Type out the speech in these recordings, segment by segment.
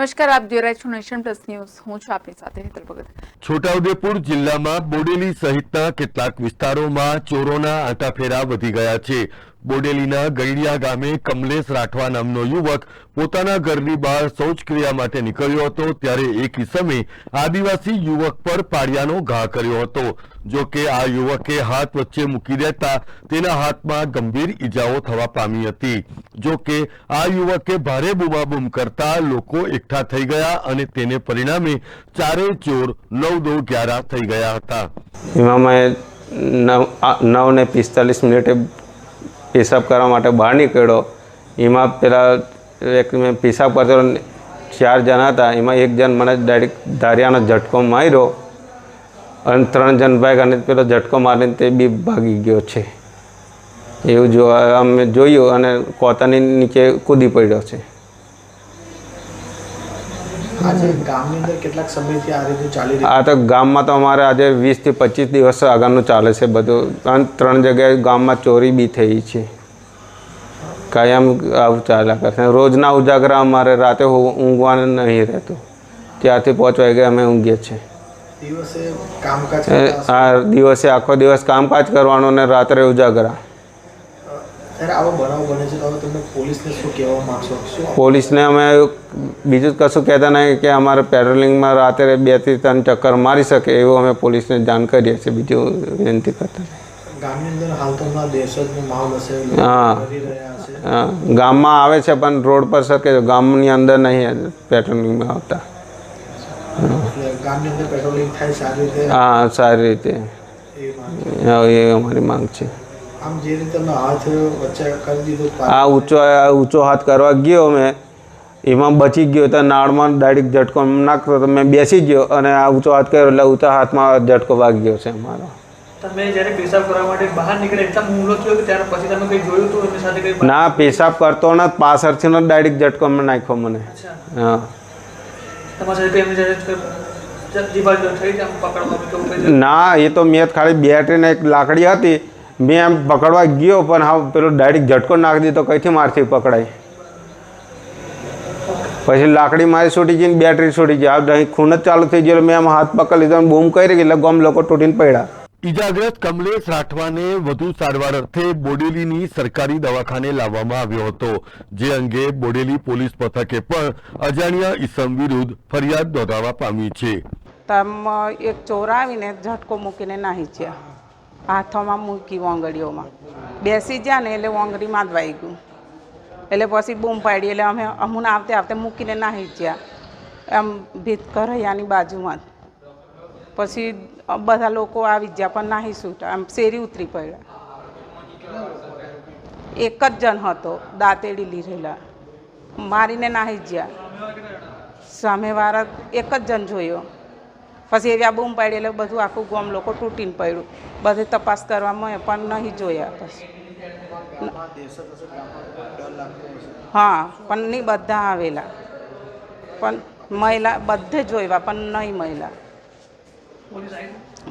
નમસ્કાર, આપ જોઈ રહ્યા છો નેશન પ્લસ ન્યૂઝ. હું છું આપની સાથે હેતલ ભગત. છોટાઉદેપુર જિલ્લામાં બોડેલી સહિતના કેટલાક વિસ્તારોમાં ચોરોના આંટાફેરા વધી ગયા છે. બોડેલીના ગઈડિયા ગામે કમલેશ રાઠવા નામનો યુવક પોતાના ઘરની બહાર શૌચક્રિયા માટે નીકળ્યો હતો ત્યારે એક ઇસમે આદિવાસી યુવક પર પાડિયાનો ઘા કર્યો હતો. જો કે આ યુવકે હાથ વચ્ચે મૂકી દેતા તેના હાથમાં ગંભીર ઈજાઓ થવા પામી હતી. જો કે આ યુવકે ભારે બૂમાબૂમ કરતા લોકો એકઠા થઈ ગયા અને તેને પરિણામે ચારેય ચોર નવ દો ગ્યારા થઈ ગયા હતા. એમાં મેં નવ નવ ને પિસ્તાલીસ મિનિટે પેશાબ કરવા માટે બહાર નીકળ્યો. એમાં પેલા એક મેં પેશાબ કરતો ચાર જણા હતા. એમાં એક જણ મને ડાયરેક્ટ ધારિયાનો ઝટકો માર્યો અને ત્રણ જણ ભાઈ અને પેલો ઝટકો મારીને તે બી ભાગી ગયો છે. એવું જોવા અમે જોયું અને કોતાની નીચે કૂદી પડ્યો છે આજે ગામની અંદર કેટલાક સમયથી આ તો ગામમાં તો અમારે આજે વીસથી પચીસ દિવસ આગળનું ચાલે છે બધું. અને ત્રણ જગ્યાએ ગામમાં ચોરી બી થઈ છે. કાયમ આવું ચાલ્યા કરશે રોજના ઉજાગરા અમારે રાતે ઊંઘવાનું નહીં રહેતું. ત્યારથી પાંચ વાગે અમે ઊંઘીએ છીએ. દિવસે કામકાજ આ દિવસે આખો દિવસ કામકાજ કરવાનું ને રાત્રે ઉજાગરા ત્યારે આવો બનાવ બને છે તો હવે તમે પોલીસને અમે બીજું કશું કહેતા નહીં કે અમારે પેટ્રોલિંગમાં રાત્રે બેથી ત્રણ ચક્કર મારી શકે એવું અમે પોલીસને જાણ કરીએ છીએ બીજું વિનંતી કરતા હા. ગામમાં આવે છે પણ રોડ પર શકે ગામની અંદર નહીં પેટ્રોલિંગમાં આવતા. હા સારી રીતે. એ અમારી માંગ છે. આમ જે રીતે હાથ વચ્ચે કરી દીધો આ ઊંચો ઊંચો હાથ કરવા ગયો મેં. એમાં બચી ગયો તો નાળમાં ડાયરેક્ટ ઝટકો નાખતો તો મેં બેસી ગયો અને આ ઊંચો હાથ કર્યો એટલે ઊંચા હાથમાં ઝટકો વાગી ગયો છે મારો. તમે જ્યારે પેશાબ કરવા માટે બહાર નીકળે એટલા હુમલો થયો કે ત્યાર પછી તમે કંઈ જોયું હતું? એમની સાથે કંઈ ના પેશાબ કરતો ને પાછળથી ડાયરેક્ટ ઝટકો મેં નાખ્યો મને. હા. તમારા સાથે કંઈ એમની થઈ પકડવા કે એવું કંઈ ના એ તો મેં ખાલી બેટરીને એક લાકડી હતી. મેં આમ પકડવા ગયો પણ હા પેલો ડાયરેક્ટ ઝટકો નાખી દીધો કઈથી મારથી પકડાય? પછી લાકડી મારી છૂટી ગઈ બેટરી છૂટી ગઈ આ ખૂન જ ચાલુ થઈ ગયો મેં આમ હાથ પકડી લીધો બૂમ કરી એટલે ગમ લોકો તૂટીને પડ્યા. ઈજાગ્રસ્ત કમલેશ રાઠવાને વધુ સારવાર અર્થે બોડેલીની સરકારી દવાખાને લાવવામાં આવ્યો હતો જે અંગે બોડેલી પોલીસ મથકે પણ અજાણ્યા ઈસમ વિરુદ્ધ ફરિયાદ નોંધાવા પામી છે. તમ એક ચોર આવીને ઝટકો મૂકીને નાહી ગયા. હાથોમાં મૂકી વોંગડીઓમાં. બેસી ગયા ને એટલે વોંગડીમાં જ વાઈ ગયું. એટલે પછી બૂમ પાડી, એટલે અમે અમુને આવતે આવતે મૂકીને નાહી ગયા એમ ભીત કરૈયાની બાજુમાં જ. પછી બધા લોકો આવી ગયા પણ નાહી છૂટા આમ શેરી ઉતરી પડ્યા. એક જ જણ હતો, દાંતેડી લીધેલા. મારીને નાહી ગયા સામેવાળા એક જ જણ જોયો. પછી એવી બૂમ પાડી એટલે બધું આખું ગામ લોકો તૂટીને પડ્યું. બધે તપાસ કરવામાં પણ નહીં જોયા પછી હા, પણ નહીં બધા આવેલા. પણ મહિલા બધે જોયા, પણ નહીં મહિલા.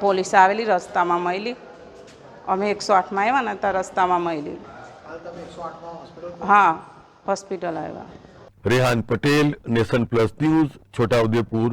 પોલીસ આવેલી, રસ્તામાં મળી અમે એકસો આઠમાં આવ્યા ને, ત્યાં રસ્તામાં મળી હા, હોસ્પિટલ આવ્યા. Rehan Patel, nation plus news Chhotaudepur